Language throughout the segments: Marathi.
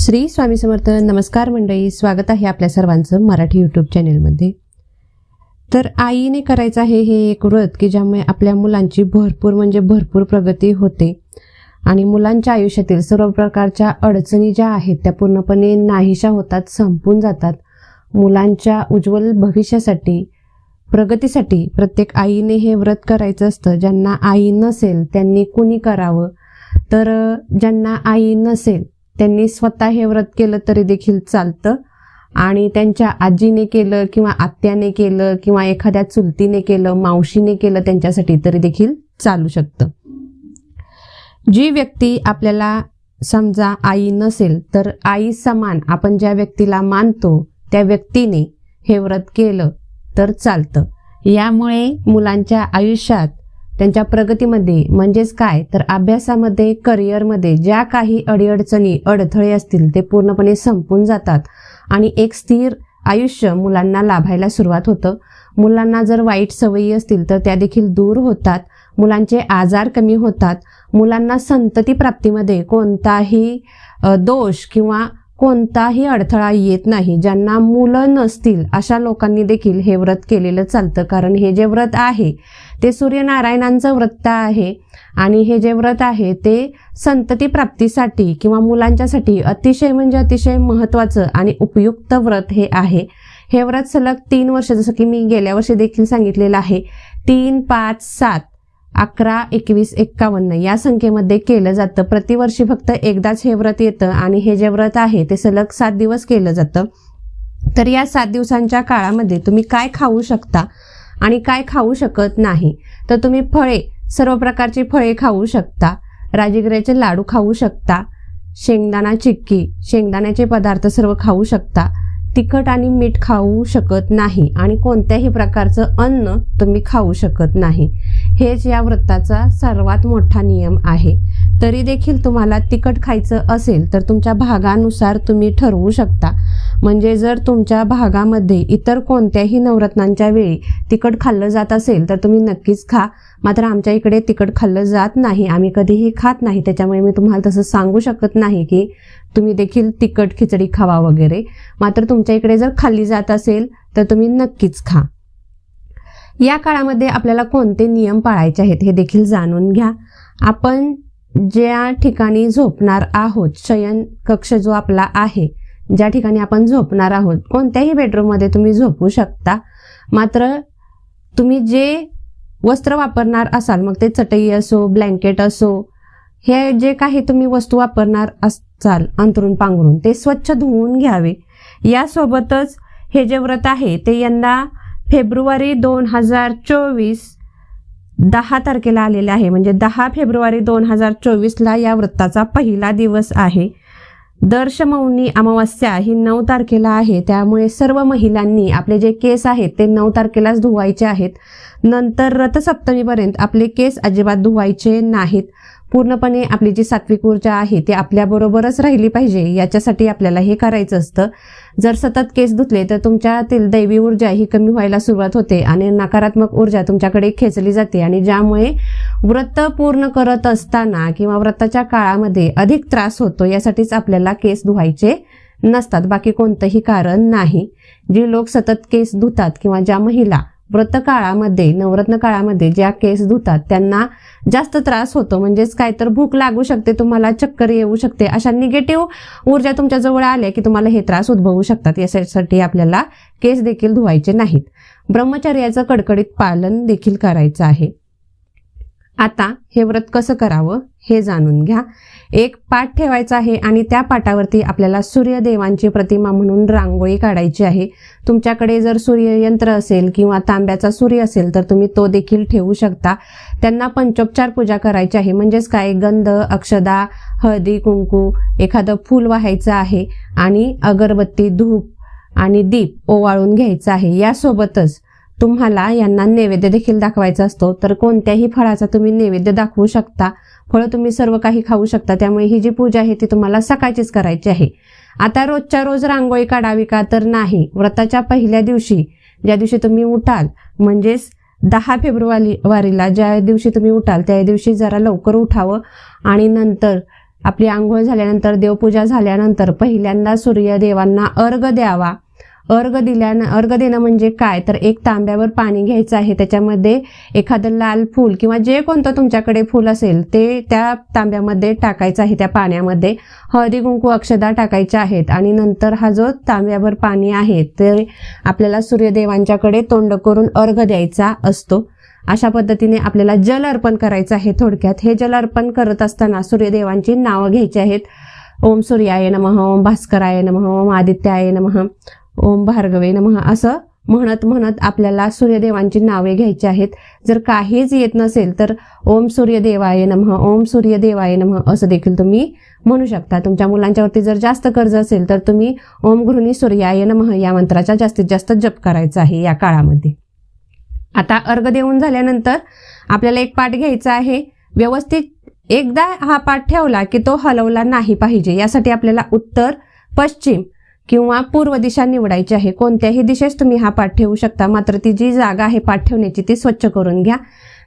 श्री स्वामी समर्थ नमस्कार मंडळी. स्वागत आहे आपल्या सर्वांचं मराठी यूट्यूब चॅनेलमध्ये तर आईने करायचं आहे हे एक व्रत की ज्यामुळे आपल्या मुलांची भरपूर म्हणजे भरपूर प्रगती होते आणि मुलांच्या आयुष्यातील सर्व प्रकारच्या अडचणी ज्या आहेत त्या पूर्णपणे नाहीशा होतात संपून जातात. मुलांच्या उज्ज्वल भविष्यासाठी प्रगतीसाठी प्रत्येक आईने हे व्रत करायचं असतं. ज्यांना आई नसेल त्यांनी कुणी करावं? तर ज्यांना आई नसेल त्यांनी स्वतः हे व्रत केलं तरी देखील चालतं. आणि त्यांच्या आजीने केलं किंवा आत्याने केलं किंवा एखाद्या चुलतीने केलं मावशीने केलं त्यांच्यासाठी तरी देखील चालू शकतं. जी व्यक्ती आपल्याला समजा आई नसेल तर आई समान आपण ज्या व्यक्तीला मानतो त्या व्यक्तीने हे व्रत केलं तर चालतं. यामुळे मुलांच्या आयुष्यात त्यांच्या प्रगतीमध्ये म्हणजेच काय? तर अभ्यासामध्ये करिअरमध्ये ज्या काही अडीअडचणी अडथळे असतील ते पूर्णपणे संपून जातात. आणि एक स्थिर आयुष्य मुलांना लाभायला सुरुवात होतं. मुलांना जर वाईट सवयी असतील तर त्या देखील दूर होतात. मुलांचे आजार कमी होतात. मुलांना संतती प्राप्तीमध्ये कोणताही दोष किंवा कोणताही अडथळा येत नाही. ज्यांना मुलं नसतील अशा लोकांनी देखील हे व्रत केलेलं चालतं. कारण हे जे व्रत आहे ते सूर्यनारायणांचं व्रत आहे. आणि हे जे व्रत आहे ते संतती प्राप्तीसाठी किंवा मुलांच्यासाठी अतिशय म्हणजे अतिशय महत्त्वाचं आणि उपयुक्त व्रत हे आहे. हे व्रत सलग तीन वर्ष जसं की मी गेल्या वर्षी देखील सांगितलेलं आहे तीन पाच सात. अकरा एकवीस एक्कावन्न या संख्येमध्ये केलं जातं. प्रतिवर्षी फक्त एकदाच हे व्रत येतं आणि हे जे व्रत आहे ते सलग सात दिवस केलं जातं. तर या सात दिवसांच्या काळामध्ये तुम्ही काय खाऊ शकता आणि काय खाऊ शकत नाही? तर तुम्ही फळे सर्व प्रकारची फळे खाऊ शकता. राजगिऱ्याचे लाडू खाऊ शकता. शेंगदाणा चिक्की शेंगदाण्याचे पदार्थ सर्व खाऊ शकता. तिखट आणि मीठ खाऊ शकत नाही आणि कोणत्याही प्रकारचं अन्न तुम्ही खाऊ शकत नाही. हेच या व्रताचा सर्वात मोठा नियम आहे. तरी देखील तुम्हाला तिखट खायचं असेल तर तुमच्या भागानुसार तुम्ही ठरवू शकता. म्हणजे जर तुमच्या भागामध्ये इतर कोणत्याही नवरत्नांच्या वेळी तिखट खाल्लं जात असेल तर तुम्ही नक्कीच खा. मात्र आमच्या इकडे तिखट खाल्लं जात नाही. आम्ही कधीही खात नाही. त्याच्यामुळे मी तुम्हाला तसं सांगू शकत नाही की तुम्ही देखील तिखट खिचडी खावा वगैरे. मात्र तुमच्या इकडे जर खाल्ली जात असेल तर तुम्ही नक्कीच खा. या काळामध्ये आपल्याला कोणते नियम पाळायचे आहेत हे देखील जाणून घ्या. आपण ज्या ठिकाणी झोपणार आहोत शयन कक्ष जो आपला आहे ज्या ठिकाणी आपण झोपणार आहोत कोणत्याही बेडरूममध्ये तुम्ही झोपू शकता. मात्र तुम्ही जे वस्त्र वापरणार असाल मग ते चटई असो ब्लँकेट असो हे जे काही तुम्ही वस्तू वापरणार असाल अंतरून पांघरून ते स्वच्छ धुवून घ्यावे. यासोबतच हे जे व्रत आहे ते यंदा फेब्रुवारी दोन हजार चोवीस दहा तारखेला आलेले आहे. म्हणजे दहा फेब्रुवारी दोन हजार चोवीसला या व्रताचा पहिला दिवस आहे. दर्शमौनी अमावस्या ही नऊ तारखेला आहे. त्यामुळे सर्व महिलांनी आपले जे केस आहेत ते नऊ तारखेलाच धुवायचे आहेत. नंतर रथसप्तमीपर्यंत आपले केस अजिबात धुवायचे नाहीत. पूर्णपणे आपली जी सात्विक ऊर्जा आहे ती आपल्याबरोबरच राहिली पाहिजे. याच्यासाठी आपल्याला हे करायचं असतं. जर सतत केस धुतले तर तुमच्यातील दैवी ऊर्जा ही कमी व्हायला सुरुवात होते आणि नकारात्मक ऊर्जा तुमच्याकडे खेचली जाते आणि ज्यामुळे व्रत पूर्ण करत असताना किंवा व्रताच्या काळामध्ये अधिक त्रास होतो यासाठीच आपल्याला केस धुवायचे नसतात. बाकी कोणतंही कारण नाही. जे लोक सतत केस धुतात किंवा ज्या महिला व्रत काळामध्ये नवरत्न काळामध्ये ज्या केस धुतात त्यांना जास्त त्रास होतो. म्हणजेच काय तर भूक लागू शकते तुम्हाला चक्कर येऊ शकते अशा निगेटिव्ह ऊर्जा तुमच्या जवळ आल्या की तुम्हाला हे त्रास उद्भवू शकतात. यासाठी आपल्याला केस देखील धुवायचे नाहीत. ब्रह्मचर्याचं कडकडीत पालन देखील करायचं आहे. आता हे व्रत कसं करावं हे जाणून घ्या. एक पाठ ठेवायचा आहे आणि त्या पाटावरती आपल्याला सूर्यदेवांची प्रतिमा म्हणून रांगोळी काढायची आहे. तुमच्याकडे जर सूर्ययंत्र असेल किंवा तांब्याचा सूर्य असेल तर तुम्ही तो देखील ठेवू शकता. त्यांना पंचोपचार पूजा करायची आहे. म्हणजेच काय? गंध अक्षदा हळदी कुंकू एखादं फूल वाहायचं आहे आणि अगरबत्ती धूप आणि दीप ओवाळून घ्यायचं आहे. यासोबतच तुम्हाला यांना नैवेद्य देखील दाखवायचा असतो. तर कोणत्याही फळाचा तुम्ही नैवेद्य दाखवू शकता. फळं तुम्ही सर्व काही खाऊ शकता. त्यामुळे ही जी पूजा आहे ती तुम्हाला सकाळचीच करायची आहे. आता रोजच्या रोज रांगोळी काढावी का तर नाही. व्रताच्या पहिल्या दिवशी ज्या दिवशी तुम्ही उठाल म्हणजेच दहा फेब्रुवारी वारीला ज्या दिवशी तुम्ही उठाल त्या दिवशी जरा लवकर उठावं आणि नंतर आपली आंघोळ झाल्यानंतर देवपूजा झाल्यानंतर पहिल्यांदा सूर्यदेवांना अर्घ द्यावा. अर्घ दिल्यानं अर्घ देणं म्हणजे काय? तर एक तांब्यावर पाणी घ्यायचं आहे. त्याच्यामध्ये एखादं लाल फूल किंवा जे कोणतं तुमच्याकडे फूल असेल ते त्या तांब्यामध्ये टाकायचं आहे. त्या पाण्यामध्ये हळदी कुंकू अक्षदा टाकायच्या आहेत. आणि नंतर हा जो तांब्यावर पाणी आहे ते आपल्याला सूर्यदेवांच्याकडे तोंड करून अर्घ द्यायचा असतो. अशा पद्धतीने आपल्याला जल अर्पण करायचं आहे थोडक्यात. हे जल अर्पण करत असताना सूर्यदेवांची नावं घ्यायची आहेत. ओम सूर्याय नमः ओम भास्कराय नमः ओम आदित्याय नमः. ओम भार्गवे नमः. असं म्हणत म्हणत आपल्याला सूर्यदेवांची नावे घ्यायची आहेत. जर काहीच येत नसेल तर ओम सूर्यदेवाय नमः ओम सूर्यदेवाय नमः असं देखील तुम्ही म्हणू शकता. तुमच्या मुलांच्यावरती जर जास्त कर्ज असेल तर तुम्ही ओम गृहिणी सूर्याय नमः या मंत्राचा जास्तीत जास्त जप करायचा आहे या काळामध्ये. आता अर्घ देऊन झाल्यानंतर आपल्याला एक पाठ घ्यायचा आहे. व्यवस्थित एकदा हा पाठ ठेवला की तो हलवला नाही पाहिजे. यासाठी आपल्याला उत्तर पश्चिम किंवा पूर्व दिशा निवडायची आहे. कोणत्याही दिशेस तुम्ही हा पाठ ठेवू शकता. मात्र ती जी जागा आहे पाठ ठेवण्याची ती स्वच्छ करून घ्या.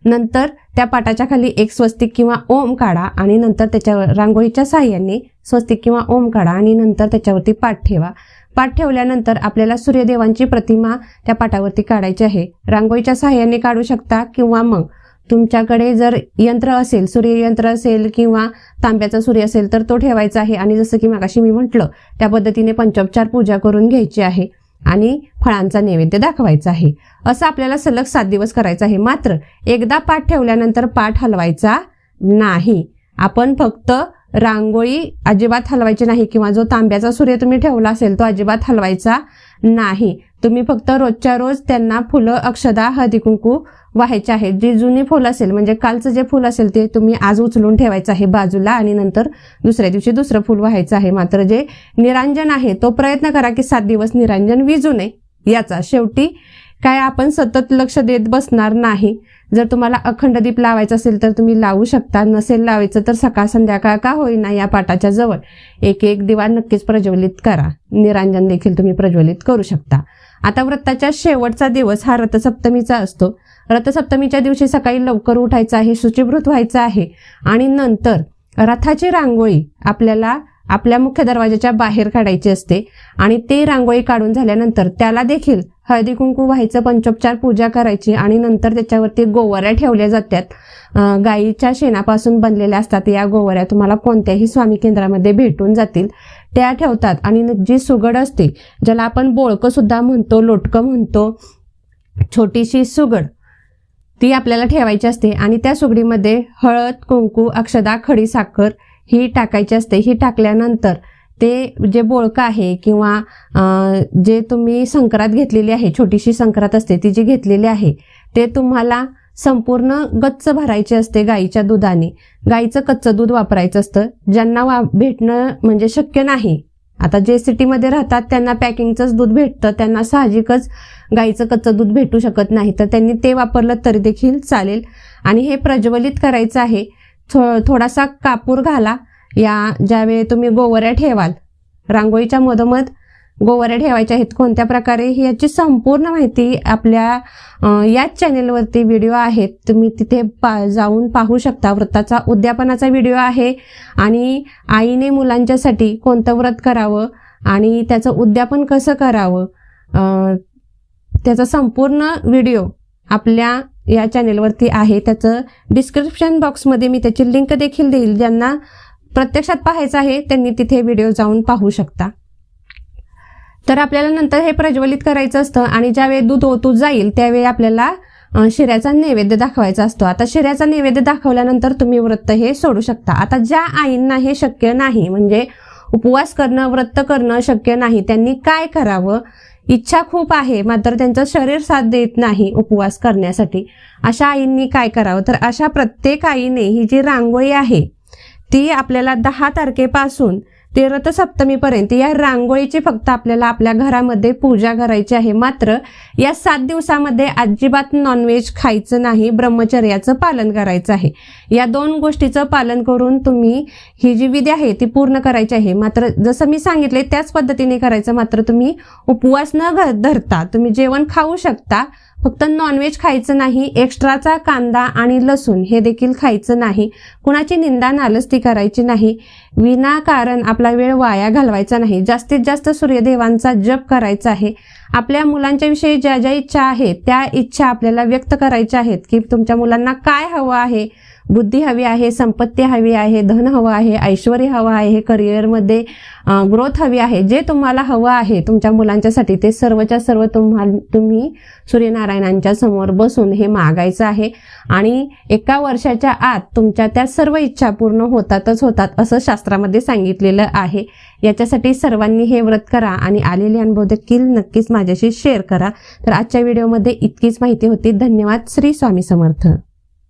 नंतर त्या पाटाच्या खाली एक स्वस्तिक किंवा ओम काढा आणि नंतर त्याच्यावर रांगोळीच्या साह्याने स्वस्तिक किंवा ओम काढा आणि नंतर त्याच्यावरती पाठ ठेवा. पाठ ठेवल्यानंतर आपल्याला सूर्यदेवांची प्रतिमा त्या पाटावरती काढायची आहे. रांगोळीच्या साह्याने काढू शकता किंवा मग तुमच्याकडे जर यंत्र असेल सूर्ययंत्र असेल किंवा तांब्याचा सूर्य असेल तर तो ठेवायचा आहे. आणि जसं की मागाशी मी म्हटलं त्या पद्धतीने पंचोपचार पूजा करून घ्यायची आहे आणि फळांचा नैवेद्य दाखवायचा आहे. असं आपल्याला सलग सात दिवस करायचं आहे. मात्र एकदा पाठ ठेवल्यानंतर पाठ हलवायचा नाही. आपण फक्त रांगोळी अजिबात हलवायची नाही किंवा जो तांब्याचा सूर्य तुम्ही ठेवला असेल तो अजिबात हलवायचा नाही. तुम्ही फक्त रोजच्या रोज त्यांना फुलं अक्षदा हळदी कुंकू व्हायचे आहेत. जे जुने फुल असेल म्हणजे कालचं जे फुल असेल ते तुम्ही आज उचलून ठेवायचं आहे बाजूला आणि नंतर दुसऱ्या दिवशी दुसरं फुल व्हायचं आहे. मात्र जे निरांजन आहे तो प्रयत्न करा की सात दिवस निरांजन विजू नये. याचा शेवटी काय आपण सतत लक्ष देत बसणार नाही. जर तुम्हाला अखंड दीप लावायचा असेल तर तुम्ही लावू शकता. नसेल लावायचं तर सकाळ संध्याकाळ का होईना या पाटाच्या जवळ. एक एक दिवा नक्कीच प्रज्वलित करा. निरांजन देखील तुम्ही प्रज्वलित करू शकता. आता व्रताच्या शेवटचा दिवस हा रथसप्तमीचा असतो. रथसप्तमीच्या दिवशी सकाळी लवकर उठायचं आहे शुचिभृत व्हायचं आहे आणि नंतर रथाची रांगोळी आपल्याला आपल्या मुख्य दरवाजाच्या बाहेर काढायची असते आणि ते रांगोळी काढून झाल्यानंतर त्याला देखील हळदी कुंकू व्हायचं पंचोपचार पूजा करायची आणि नंतर त्याच्यावरती गोवऱ्या ठेवल्या जातात. गाईच्या शेणापासून बनलेल्या असतात या गोवऱ्या तुम्हाला कोणत्याही स्वामी केंद्रामध्ये भेटून जातील. त्या ठेवतात आणि जी सुगड असते ज्याला आपण बोळकं सुद्धा म्हणतो लोटकं म्हणतो छोटीशी सुगड ती आपल्याला ठेवायची असते. आणि त्या सुगडीमध्ये हळद कुंकू अक्षदा खडी साखर ही टाकायची असते ही टाकल्यानंतर ते जे बोळकं आहे किंवा जे तुम्ही संक्रात घेतलेली आहे छोटीशी संक्रात असते ती जी घेतलेली आहे ते तुम्हाला संपूर्ण गच्च भरायचे असते गाईच्या दुधाने. गाईचं कच्चं दूध वापरायचं असतं. ज्यांना वा भेटणं म्हणजे शक्य नाही. आता जे सिटीमध्ये राहतात त्यांना पॅकिंगचंच दूध भेटतं. त्यांना साहजिकच गाईचं कच्चं दूध भेटू शकत नाही. तर त्यांनी ते वापरलं तरी देखील चालेल. आणि हे प्रज्वलित करायचं आहे. थो थोडासा कापूर घाला. या ज्यावेळी तुम्ही गोवऱ्या ठेवाल. रांगोळीच्या मधोमध गोवऱ्या ठेवायच्या आहेत. कोणत्या प्रकारे? याची संपूर्ण माहिती आपल्या याच चॅनेलवरती व्हिडिओ आहेत. तुम्ही तिथे पा जाऊन पाहू शकता. व्रताचा उद्यापनाचा व्हिडिओ आहे. आणि आईने मुलांच्यासाठी कोणतं व्रत करावं? आणि त्याचं उद्यापन कसं करावं? त्याचा संपूर्ण व्हिडिओ आपल्या या चॅनेलवरती आहे. त्याचं डिस्क्रिप्शन बॉक्समध्ये मी त्याची लिंक देखील देईल. ज्यांना प्रत्यक्षात पाहायचं आहे त्यांनी तिथे व्हिडिओ जाऊन पाहू शकता. तर आपल्याला नंतर हे प्रज्वलित करायचं असतं आणि ज्यावेळी दूध ओतू जाईल त्यावेळी आपल्याला शिऱ्याचा नैवेद्य दाखवायचा असतो. आता शिऱ्याचा नैवेद्य दाखवल्यानंतर तुम्ही व्रत हे सोडू शकता. आता ज्या आईंना हे शक्य नाही म्हणजे उपवास करणं व्रत करणं शक्य नाही त्यांनी काय करावं? इच्छा खूप आहे मात्र त्यांचं शरीर साथ देत नाही उपवास करण्यासाठी. अशा आईंनी काय करावं? तर अशा प्रत्येक आईने ही जी रांगोळी आहे ती आपल्याला दहा तारखेपासून ते रथसप्तमीपर्यंत या रांगोळीची फक्त आपल्याला आपल्या घरामध्ये पूजा करायची आहे. मात्र या सात दिवसामध्ये अजिबात नॉनव्हेज खायचं नाही ब्रह्मचर्याचं पालन करायचं आहे. या दोन गोष्टीचं पालन करून तुम्ही ही जी विधी आहे ती पूर्ण करायची आहे. मात्र जसं मी सांगितले त्याच पद्धतीने करायचं. मात्र तुम्ही उपवास न धरता तुम्ही जेवण खाऊ शकता फक्त नॉनव्हेज खायचं नाही एक्स्ट्राचा कांदा आणि लसूण हे देखील खायचं नाही. कुणाची निंदा नालस्ती करायची नाही. विनाकारण आपला वेळ वाया घालवायचा नाही. जास्तीत जास्त सूर्यदेवांचा जप करायचा आहे. आपल्या मुलांच्या विषयी ज्या ज्या इच्छा आहेत त्या इच्छा आपल्याला व्यक्त करायच्या आहेत की तुमच्या मुलांना काय हवं आहे? बुद्धी हवी आहे संपत्ती हवी आहे धन हवं आहे ऐश्वर हवं आहे करिअरमध्ये ग्रोथ हवी आहे. जे तुम्हाला हवं आहे तुमच्या मुलांच्यासाठी ते सर्वच्या सर्व तुम्हाला तुम्ही सूर्यनारायणांच्या समोर बसून हे मागायचं आहे. आणि एका वर्षाच्या आत तुमच्या त्या सर्व इच्छा पूर्ण होतातच होतात असं शास्त्रामध्ये सांगितलेलं आहे. याच्यासाठी सर्वांनी हे व्रत करा आणि आलेले अनुभव देखील नक्कीच माझ्याशी शेअर करा. तर आजच्या व्हिडिओमध्ये इतकीच माहिती होती. धन्यवाद. श्री स्वामी समर्थ.